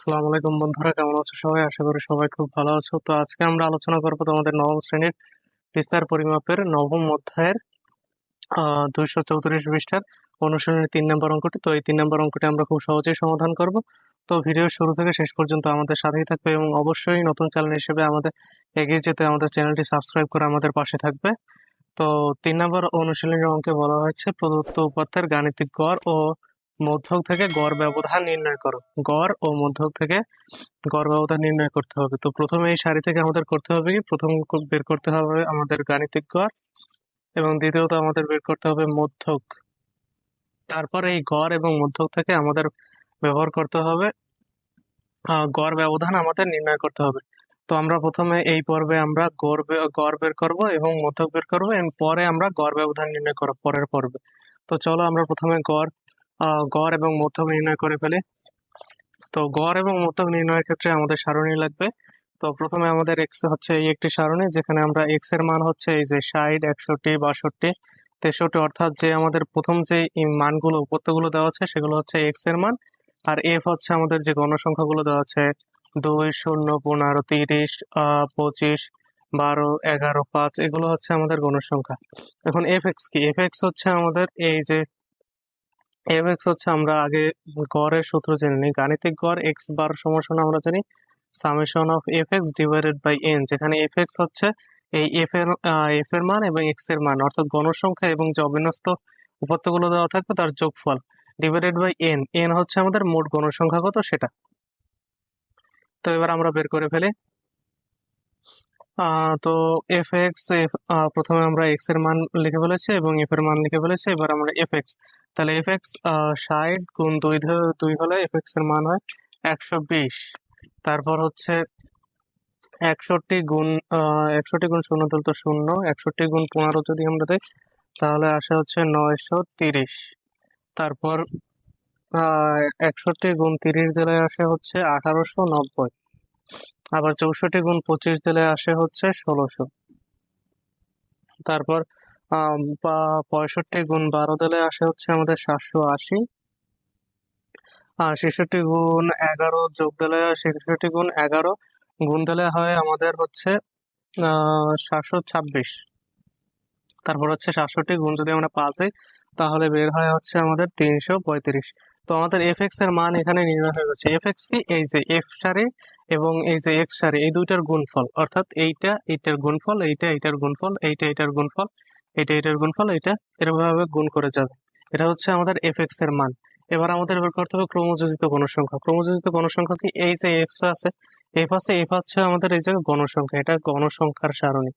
আসসালামু আলাইকুম বন্ধুরা, কেমন আছো সবাই? আশা করি সবাই খুব ভালো আছো। তো আজকে আমরা আলোচনা করব তোমাদের নবম শ্রেণির বিস্তার পরিমাপের নবম অধ্যায়ের দুইশো চৌত্রিশ পৃষ্ঠার অনুশীলনের তিন নম্বর অঙ্কটি। তো এই তিন নম্বর অঙ্কটি আমরা খুব সহজেই সমাধান করব। তো ভিডিও শুরু থেকে শেষ পর্যন্ত আমাদের সাথেই থাকবে এবং অবশ্যই নতুন চ্যানেল হিসেবে আমাদের এগিয়ে যেতে আমাদের চ্যানেলটি সাবস্ক্রাইব করে আমাদের পাশে থাকবে। তো তিন নম্বর অনুশীলনের অঙ্কে বলা হয়েছে, প্রদত্ত উপাত্তের গাণিতিক গড় ও মধ্যক থেকে গড় ব্যবধান নির্ণয় করো। গড় ও মধ্যক থেকে গড় ব্যবধান নির্ণয় করতে হবে। তো প্রথমে এই সারি থেকে আমাদের করতে হবে কি? প্রথম বের করতে হবে আমাদের গাণিতিক গড় এবং দ্বিতীয়ত আমাদের বের করতে হবে মধ্যক। তারপর এই গড় এবং মধ্যক থেকে আমাদের ব্যবহার করতে হবে গড় ব্যবধান আমাদের নির্ণয় করতে হবে। তো আমরা প্রথমে এই পর্বে আমরা গড় গড় বের করব এবং মধ্যক বের করব এবং পরে আমরা গড় ব্যবধান নির্ণয় করব পরের পর্বে। তো চলো আমরা প্রথমে গড় গড় এবং মধ্যক নির্ণয় করে ফেলি। তো গড় এবং মধ্যক নির্ণয়ের ক্ষেত্রে আমাদের সারণী লাগবে। তো প্রথমে আমাদের এক্স হচ্ছে এই একটি সারণী, যেখানে আমরা এক্সের মান হচ্ছে এই যে ষাট, একষট্টি, বাষট্টি, তেষট্টি, অর্থাৎ যে আমাদের প্রথম যে মানগুলো, উপত্যগুলো দেওয়া আছে, সেগুলো হচ্ছে এক্সের মান। আর এফ হচ্ছে আমাদের যে গণসংখ্যাগুলো দেওয়া আছে, দুই, শূন্য, পনেরো, তিরিশ পঁচিশ, বারো, এগারো, পাঁচ, এগুলো হচ্ছে আমাদের গণসংখ্যা। এখন এফ এক্স কি? এফ এক্স হচ্ছে আমাদের এই যে এফ এক্স হচ্ছে আমরা আগে গড়ের সূত্র জেনে নিই। গাণিতিক গড় এক্স বার সমান আমরা জানি summation of F X divided by N যেখানে এফ এক্স হচ্ছে এই এফ এর এফ এর মান এবং এক্সের মান, অর্থাৎ গণসংখ্যা এবং যে অবিন্যস্ত উপাত্তগুলো দেওয়া থাকবে তার যোগফল ডিভাইডেড বাই এন এন হচ্ছে আমাদের মোট গণসংখ্যা, কত সেটা? তো এবার আমরা বের করে ফেলি। তো এফ এক্স প্রথমে আমরা এক্সের মান লিখে ফেলেছি এবং এফ এর মান লিখে ফেলেছি, এবার আমরা এফ এক্স তাহলে এফ এক্স ষাট গুণ দুই দুই হলে এফ এর মান হয় একশো বিশ। তারপর হচ্ছে একষট্টি গুণ একষট্টি গুণ শূন্য তুলতে তো শূন্য, একষট্টি গুণ পনেরো যদি আমরা দেখ তাহলে আসে হচ্ছে নয়শো তিরিশ। তারপর একষট্টি গুণ তিরিশ দিলে আসে হচ্ছে আঠারোশো নব্বই। আবার চৌষট্টি গুণ পঁচিশ দিলে আসে হচ্ছে ষোলোশো। তারপর পা- পঁয়ষট্টি গুণ বারো দিলে আসে হচ্ছে আমাদের সাতশো আশি। আর ছেষট্টি গুণ এগারো যোগ দিলে ছেষট্টি গুণ এগারো, গুণ দিলে হয় আমাদের হচ্ছে সাতশো ছাব্বিশ। তারপর হচ্ছে সাতষট্টি গুণ যদি আমরা পাঁচ দিই, তাহলে বের হয় হচ্ছে আমাদের তিনশো পঁয়ত্রিশ। তো আমাদের এফ এক্সের মান এখানে নির্ণয় হয়ে গেছে। এফ এক্স কি? এই যে এফ সারি এবং এই যে এক্স সারি, এই দুইটার গুণফল। অর্থাৎ এইটা, এইটার গুণফল, এইটা, এইটার গুণফল, এইটা, এইটার গুণফল। এইটা এইটার গুণফল, এটা এরকমভাবে গুণ করে যাবে। এটা হচ্ছে আমাদের এফ এর মান। এবার আমাদের বের করতে হবে ক্রমযোজিত গণসংখ্যা ক্রমযোজিত গণসংখ্যা কি? এই যে এফ আছে এফ আছে এফ হচ্ছে আমাদের এই যে গণসংখ্যা এটা গণসংখ্যার সারণী।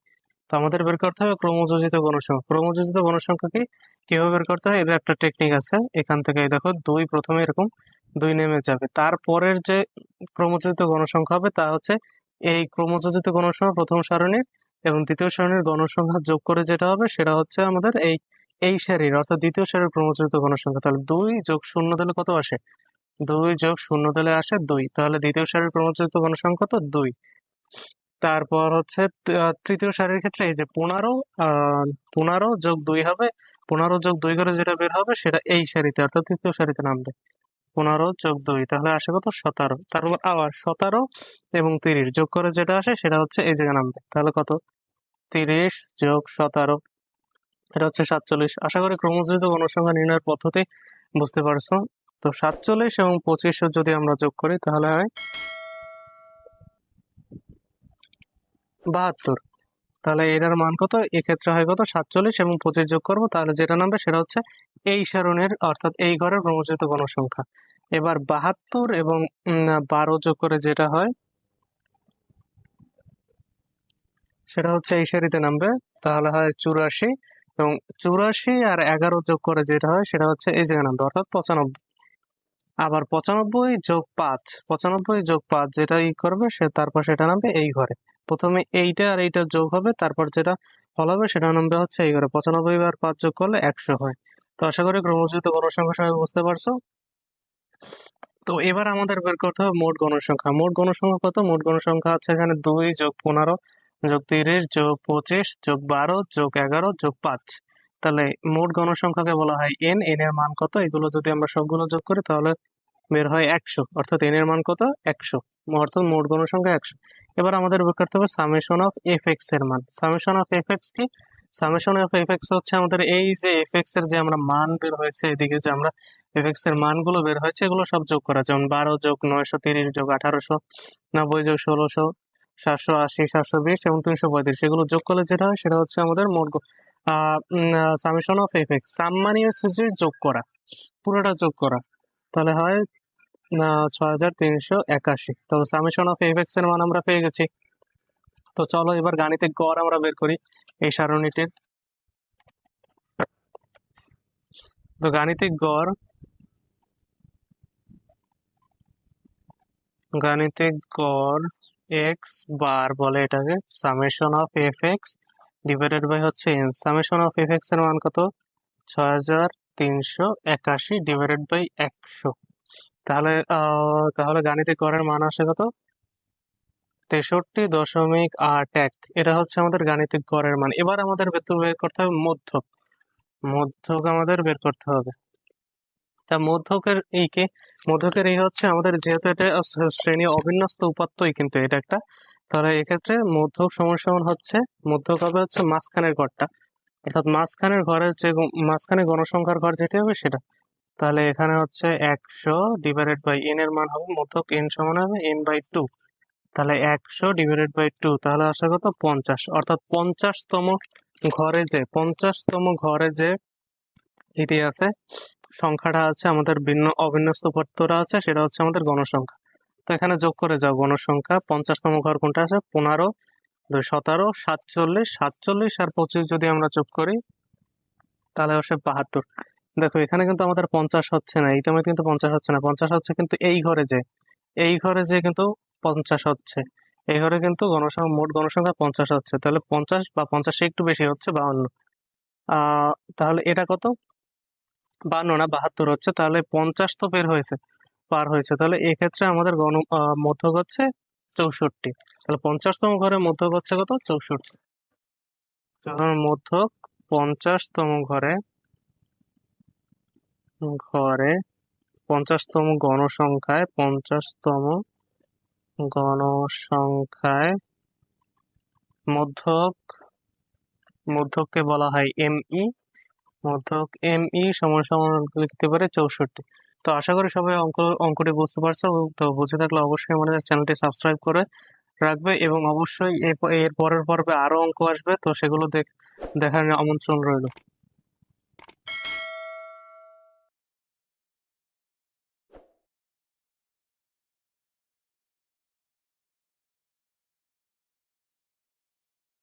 তো আমাদের বের করতে হবে ক্রমযোজিত গণসংখ্যা ক্রমযোজিত গণসংখ্যা কি? কীভাবে বের করতে হয়? এর একটা টেকনিক আছে। এখান থেকে দেখো, দুই প্রথমে এরকম দুই নেমে যাবে। তারপরের যে ক্রমযোজিত গণসংখ্যা হবে, তা হচ্ছে এই ক্রমযোজিত গণসংখ্যা প্রথম সারণীর এবং দ্বিতীয় সারণীর গণসংখ্যা যোগ করে যেটা হবে সেটা হচ্ছে আমাদের এই এই সারির অর্থাৎ দ্বিতীয় সারির ক্রমযোজিত গণসংখ্যা। তাহলে দুই যোগ শূন্য দিলে কত আসে? দুই যোগ শূন্য দিলে আসে দুই। তাহলে দ্বিতীয় সারির ক্রমযোজিত গণসংখ্যা তো দুই। তারপর হচ্ছে তৃতীয় সারির ক্ষেত্রে এই যে পনেরো পনেরো যোগ দুই হবে, পনেরো যোগ দুই করে যেটা বের হবে সেটা এই সারিতে অর্থাৎ তৃতীয় সারিতে নামবে। পনেরো যোগ দুই, তাহলে আসে কত? সতেরো। তারপর আবার সতেরো এবং তিরিশ যোগ করে যেটা আসে সেটা হচ্ছে এই জায়গায় নামবে। তাহলে কত? তিরিশ যোগ সতেরো, এটা হচ্ছে সাতচল্লিশ। আশা করি ক্রমযোজিত গণসংখ্যা নির্ণয়ের পদ্ধতি বুঝতে পারছ। তো সাতচল্লিশ এবং পঁচিশ যদি আমরা যোগ করি, তাহলে হয় বাহাত্তর। তাহলে এটার মান কত? এক্ষেত্রে হয় কত? সাতচল্লিশ এবং পঁচিশ যোগ করব, তাহলে যেটা নামবে সেটা হচ্ছে এই সারণের, অর্থাৎ এই ঘরের ক্রমযোজিত গণসংখ্যা এবার বাহাত্তর এবং বারো যোগ করে যেটা হয় সেটা হচ্ছে এই সারিতে নামবে। তাহলে হয় চুরাশি এবং চুরাশি আর এগারো যোগ করে যেটা হয় সেটা হচ্ছে এই জায়গায় নামবে, অর্থাৎ পঁচানব্বই। আবার পঁচানব্বই যোগ পাঁচ, পঁচানব্বই যোগ পাঁচ যেটা ই করবে সে তারপর সেটা নামবে এই ঘরে। প্রথমে এইটা আর এইটা যোগ হবে, তারপর যেটা ফল হবে সেটা নামবে হচ্ছে এই ঘরে। পঁচানব্বই আর পাঁচ যোগ করলে একশো হয়। তো আশা করি ক্রমযোজিত গণসংখ্যা সবাই বুঝতে পারছ? তো এবার আমাদের বের করতে হবে মোট গণসংখ্যা। মোট গণসংখ্যা কত? মোট গণসংখ্যা আছে এখানে দুই যোগ পনেরো। যোগ তিরিশ, যোগ পঁচিশ, যোগ বারো, যোগ এগারো, যোগ পাঁচ। তাহলে মোট গণসংখ্যাকে বলা হয় এন এন এর মান কত? এগুলো যদি আমরা সবগুলো যোগ করি, তাহলে বের হয় একশো। অর্থাৎ এন এর মান কত? একশো। অর্থাৎ মোট গণসংখ্যা একশো। এবার আমাদের বের করতে হবে সামেশন অফ এফ এক্সের মান। সামেশন অফ এফ এক্স কি? সামেশন অফ এফ এক্স হচ্ছে আমাদের এই যে এফ এক্সের যে আমরা মান বের হয়েছে, এদিকে যে আমরা এফ এক্সের মানগুলো বের হয়েছে, এগুলো সব যোগ করা। যেমন বারো যোগ নয়শো, তিরিশ যোগ আঠারোশো, নব্বই যোগ ষোলোশো সাতশো আশি, সাতশো বিশ এবং তিনশো পঁয়ত্রিশ। এগুলো যোগ করলে যেটা হয়, সেটা হচ্ছে আমাদের মোট summation of F X sum মানে হচ্ছে যোগ করা, পুরোটা যোগ করা। তাহলে হয় ছয় হাজার তিনশো একাশি। তো সামেশন অফ এফ এর মান আমরা পেয়ে গেছি। তো চলো এবার গাণিতিক গড় আমরা বের করি, এই সারণীটির। তো গাণিতিক গড় গাণিতিক গড় এক্স বার বলে এটাকে summation of F X divided by হচ্ছে এন সামেশন অফ এফ এক্সের মান কত? ছয় হাজার তিনশো একাশি ডিভাইডেড বাই একশো। তাহলে তাহলে গাণিতিক গড়ের মান আসে কত? তেষট্টি দশমিক আট এক। এটা হচ্ছে আমাদের গাণিতিক গড়ের মান। এবার আমাদের বেতন বের করতে হবে মধ্যক। মধ্যক আমাদের বের করতে হবে। তা মধ্যকের এই কে? মধ্যকের এই হচ্ছে আমাদের যেহেতু এটা শ্রেণি অবিন্যস্ত উপাত্তই কিন্তু এটা একটা। তাহলে এক্ষেত্রে মধ্যক সমান হচ্ছে, মধ্যক হবে হচ্ছে মাঝখানের ঘরটা। অর্থাৎ মাঝখানের ঘরের যে মাঝখানে গণসংখ্যার ঘর যেটি হবে সেটা। তাহলে এখানে হচ্ছে একশো ডিভাইডেড বাই এন এর মান হবে, মধ্যক এন সমান হবে এন বাই টু তাহলে একশো ডিভাইডেড বাই টু তাহলে আসে কত? পঞ্চাশ। অর্থাৎ পঞ্চাশতম ঘরে যে পঞ্চাশতম ঘরে যে এটি আছে সংখ্যাটা আছে আমাদের ভিন্ন অবিন্যস্ত উপাত্তরা আছে, সেটা হচ্ছে আমাদের গণসংখ্যা। তো এখানে যোগ করে যাও, গণসংখ্যা, পঞ্চাশতম ঘর কোনটা আছে? পনেরো, দুই সতেরো, সাতচল্লিশ সাতচল্লিশ আর পঁচিশ যদি আমরা যোগ করি, তাহলে আসে বাহাত্তর। দেখো, এখানে কিন্তু আমাদের পঞ্চাশ হচ্ছে না এইটা কিন্তু পঞ্চাশ হচ্ছে না, পঞ্চাশ হচ্ছে কিন্তু এই ঘরে যে, এই ঘরে যে কিন্তু পঞ্চাশ হচ্ছে, এই ঘরে কিন্তু গণসংখ্যা, মোট গণসংখ্যা পঞ্চাশ হচ্ছে, তাহলে পঞ্চাশ বা পঞ্চাশে একটু বেশি হচ্ছে বাহান্ন। আহ, তাহলে এটা কত? বান্ন না, বাহাত্তর হচ্ছে, তাহলে পঞ্চাশ তো বের হয়েছে, পার হয়েছে। তাহলে এক্ষেত্রে আমাদের গণ মধ্যক হচ্ছে চৌষট্টি। তাহলে পঞ্চাশতম ঘরে মধ্যক হচ্ছে কত? চৌষট্টি। মধ্যক পঞ্চাশতম ঘরে ঘরে পঞ্চাশতম গণসংখ্যায় পঞ্চাশতম গণসংখ্যায় মধ্যক, মধ্যককে বলা হয় এম ই মধ্যক এম ই সমান সমান লিখতে পারে চৌষট্টি। তো আশা করি সবাই অঙ্ক, অঙ্কটি বুঝতে পারছ। তো বুঝে থাকলে অবশ্যই আমাদের চ্যানেলটি সাবস্ক্রাইব করে রাখবে এবং অবশ্যই এর পরের পর্বে আরও অঙ্ক আসবে। তো সেগুলো দেখ, দেখার আমন্ত্রণ রইল।